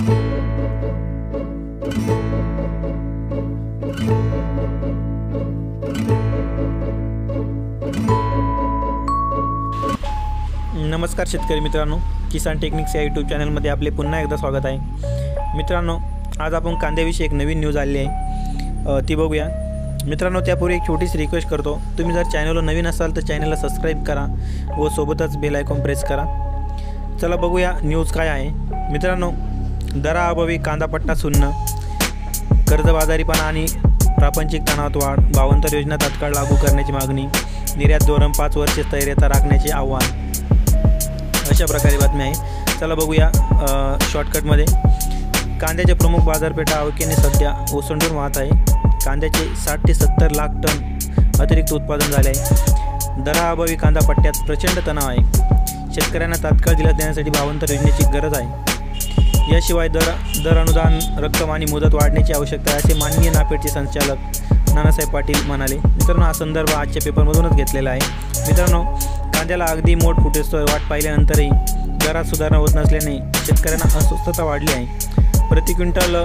नमस्कार शेतकरी मित्रांनो किसान टेक्निक्स या यूट्यूब चॅनलमध्ये आपले पुन्हा एकदा स्वागत आहे. मित्रांनो आज आपण कांद्याविषयी एक नवीन न्यूज आलेली आहे. ती बघूया. मित्रांनो त्यापूर्वी एक छोटीशी रिक्वेस्ट करतो. तुम्ही जर चॅनलवर नवीन असाल तर चॅनलला सबस्क्राईब करा व सोबतच बेल आयकॉन प्रेस करा. चला बघूया न्यूज काय आहे. मित्रांनो दराअभावी कांदापट्टा सुन्न कर्जबाजारीपणा आणि प्रापंचिक तणावात वाढ भावांतर योजना तात्काळ लागू करण्याची मागणी निर्यात धोरण पाच वर्षे स्थैर्यता राखण्याचे आव्हान. अशा प्रकारे बातमी आहे. चला बघूया शॉर्टकटमध्ये कांद्याच्या प्रमुख बाजारपेठा आवकेने सध्या ओसंडून वाहत आहे. कांद्याचे साठ ते सत्तर लाख टन अतिरिक्त उत्पादन झाले आहे. दराअभावी कांदा पट्ट्यात प्रचंड तणाव आहे. शेतकऱ्यांना तात्काळ दिलास देण्यासाठी भावांतर योजनेची गरज आहे. याशिवाय दर दर अनुदान रक्कम आणि मुदत वाढण्याची आवश्यकता आहे असे माननीय नापेडचे संचालक नानासाहेब पाटील म्हणाले. मित्रांनो हा संदर्भ आजच्या पेपरमधूनच घेतलेला आहे. मित्रांनो कांद्याला अगदी मोठ फुटेस्तोय. वाट पाहिल्यानंतरही दरात सुधारणा होत नसल्याने शेतकऱ्यांना अस्वस्थता वाढली आहे. प्रति क्विंटल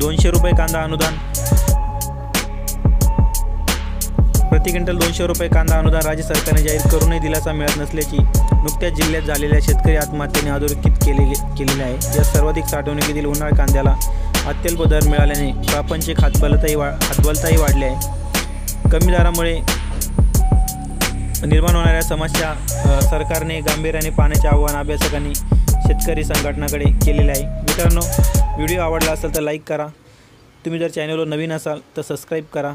दोनशे रुपये कांदा अनुदान प्रति क्विंटल दोनशे रुपये कांदा अनुदान राज्य सरकारने जाहीर करूनही दिलासा मिळत नसल्याची नुकत्याच जिल्ह्यात झालेल्या शेतकरी आत्महत्येने अधोरेखित केलेले केलेले आहे. या सर्वाधिक साठवणुकीतील उन्हाळ कांद्याला अत्यल्प दर मिळाल्याने प्रापंचिक हातबलताही वा हातबलताही वाढली आहे. कमी दरामुळे निर्माण होणाऱ्या समस्या सरकारने गांभीर्याने पाण्याचे आव्हान अभ्यासकांनी शेतकरी संघटनाकडे केलेले आहे. मित्रांनो व्हिडिओ आवडला असेल तर लाईक करा. तुम्ही जर चॅनलवर नवीन असाल तर सबस्क्राईब करा.